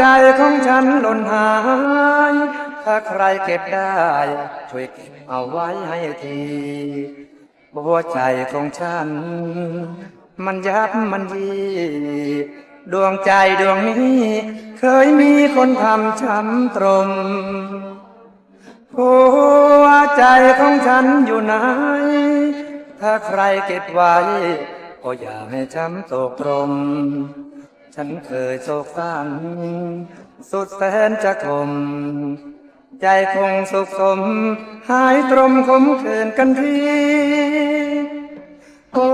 ใจของฉันหล่นหาย ถ้าใครเก็บได้ ช่วยเก็บเอาไว้ให้ทีหัวใจของฉัน มันยับมันยีดวงใจดวงนี้ เคยมีคนทำช้ำตรมหัวใจของฉันอยู่ไหน ถ้าใครเก็บไว้ ก็อย่าให้ช้ำตกตรม ฉันเคยโศกสันสุดแสนจะคมใจคงสุขสม หายตรมขมเขินกันทีโอ้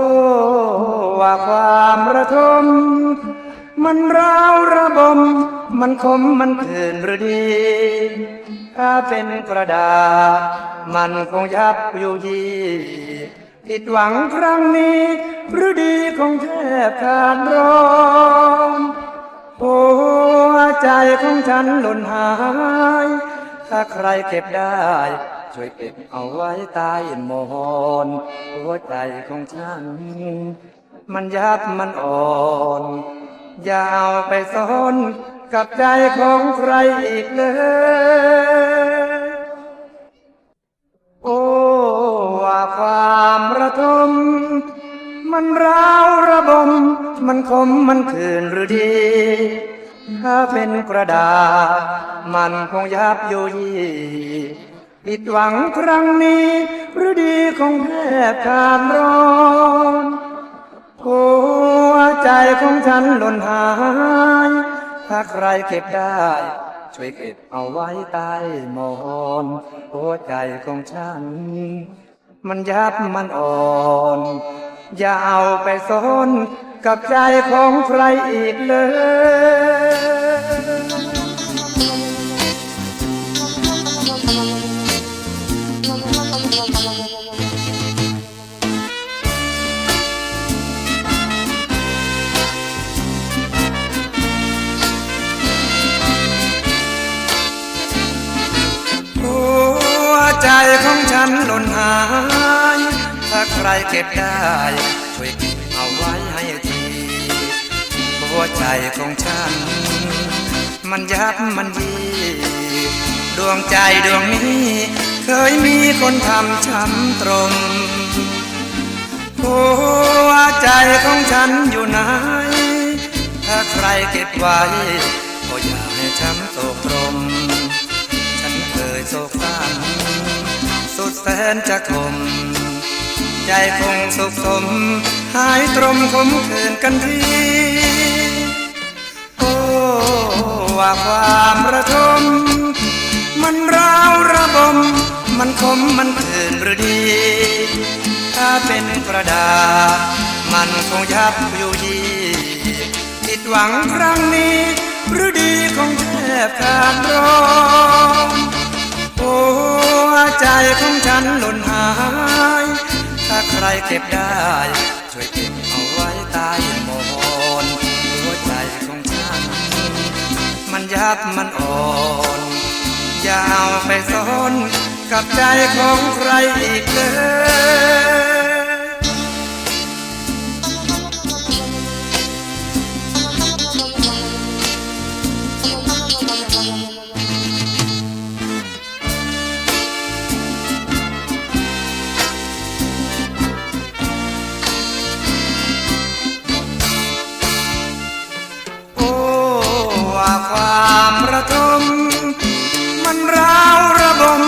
ว่าความระทม มันร้าวระบม มันคมมันเถื่นหรือดี ถ้าเป็นกระดาษมันคงยับอยู่ยี ผิดหวังครั้งนี้หรือดีคงแทบขาดร้อนหัวใจของฉันหล่นหาย ถ้าใครเก็บได้ ช่วยเก็บเอาไว้ใต้หมอนหัวใจของฉัน มันยับมันอ่อนอย่าเอาไปซ่อนกับใจของใครอีกเลย ระทม มันร้าวระบม มันคมมันเถื่อนหรือดี ถ้าเป็นกระดาษมันคงยับอยู่ยีผิดหวังครั้งนี้ หรือดีคงแทบขาดร้อนหัวใจของฉันหล่นหาย ถ้าใครเก็บได้ช่วยเก็บเอาไว้ใต้หมอนหัวใจของฉัน มันยับมันอ่อน อย่าเอาไปซ่อนกับใจของใครอีกเลย ใจของฉันหล่นหาย ถ้าใครเก็บได้ ช่วยเก็บเอาไว้ให้ทีหัวใจของฉัน มันยับมันยีดวงใจดวงนี้ เคยมีคนทำช้ำตรมหัวใจของฉันอยู่ไหน ถ้าใครเก็บไว้ ก็อย่าให้ช้ำตกตรมฉันเคยโศกสัน แสนจะคม ใจคงสุขสม หายตรมขมขืนกันทีโอ้ว่าความระทม มันร้าวระบม มันคมมันขื่นหรือดี ถ้าเป็นกระดาษมันคงยับอยู่ยีผิดหวังครั้งนี้หรือดีคงแทบขาดร้อนหัวใจของ นหล่นหาย ถ้าใครเก็บได้ ช่วยเก็บเอาไว้ใต้หมอนหัวใจของฉัน มันยับมันอ่อนอย่าเอาไปซ่อนกับใจของใครอีกเลยามระทม มันร้าวระบม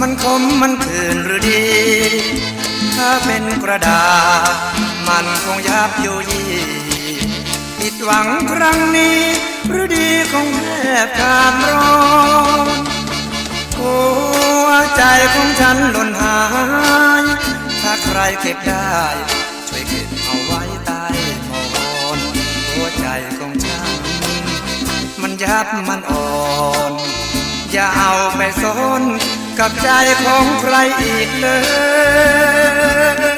มันคมมันเคือนหรือดี ถ้าเป็นกระดาษ มันคงยับอยู่ยี่ผิดหวังครั้งนี้หรือดีคงแทบขาดร้อนหัวใจของฉันหล่นหาย ถ้าใครเก็บได้ ช่วยเก็บเอาไว้ใต้หมอนหัวใจของฉัน ยับมันอ่อน อย่าเอาไปสนกับใจของใครอีกเลย